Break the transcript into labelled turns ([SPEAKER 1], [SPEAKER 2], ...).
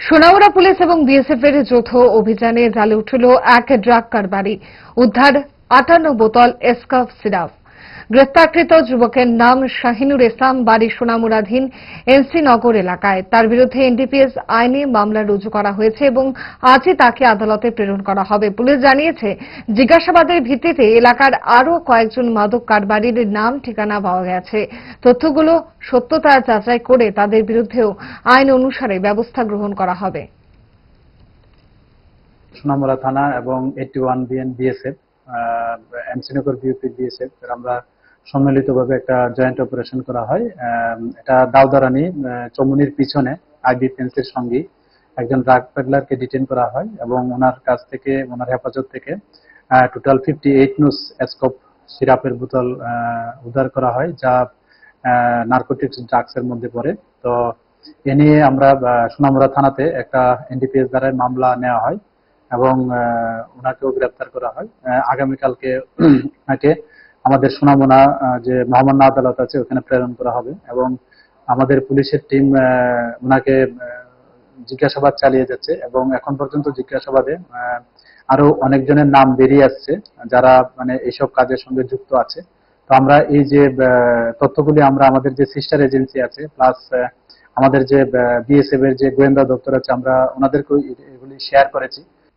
[SPEAKER 1] সোনাউড়া police এবং BSF এর যৌথ অভিযানে জালে উঠল এক ড্রাগ কারবারি। উদ্ধার আটান্ন বোতল এসকাফ সিরাপ গ্রেপ্তারকৃত যুবকের নাম শাহিনুর ইসলাম, বাড়ি সোনামুড়াধীন এনসি নগর এলাকায়। তার বিরুদ্ধে এনডিপিএস আইনে মামলা রুজু করা হয়েছে এবং আজই তাকে আদালতে প্রেরণ করা হবে। পুলিশ জানিয়েছে, জিজ্ঞাসাবাদের ভিত্তিতে এলাকার আরও কয়েকজন মাদক কারবারির নাম, ঠিকানা পাওয়া গেছে। তথ্যগুলো সত্যতা যাচাই করে তাদের বিরুদ্ধেও আইন অনুসারে ব্যবস্থা গ্রহণ করা হবে।
[SPEAKER 2] সোনামুড়া থানা এবং এইটি ওয়ান বিএন বিএসএফ এমসিনগর বিউপি বিএসএফ আমরা সম্মিলিতভাবে একটা জয়েন্ট অপারেশন করা হয়। এটা দাউদারানি চমুনির পিছনে আইবি একজন ড্রাগ ডিটেন করা হয় এবং ওনার কাছ থেকে, ওনার হেফাজত থেকে টোটাল ফিফটি এইট নুস সিরাপের বোতল উদ্ধার করা হয়, যা নার্কোটিক্স ড্রাগসের মধ্যে পড়ে। তো এ নিয়ে আমরা সোনামুড়া থানাতে একটা এনডিপিএস দ্বারা মামলা নেওয়া হয়। এবং ওনাকেও গ্রেপ্তার করা হয়। আগামীকালকে ওনাকে আমাদের সোনামুনা যে মহামান্য আদালত আছে, ওখানে প্রেরণ করা হবে এবং আমাদের পুলিশের টিম ওনাকে জিজ্ঞাসাবাদ চালিয়ে যাচ্ছে এবং এখন পর্যন্ত জিজ্ঞাসাবাদে আরও অনেকজনের নাম বেরিয়ে আসছে যারা মানে এইসব কাজের সঙ্গে যুক্ত আছে। তো আমরা এই যে তথ্যগুলি, আমরা আমাদের যে সিস্টার এজেন্সি আছে প্লাস আমাদের যে বিএসএফ এর যে গোয়েন্দা দপ্তর আছে, আমরা ওনাদেরকে এগুলি শেয়ার করেছি।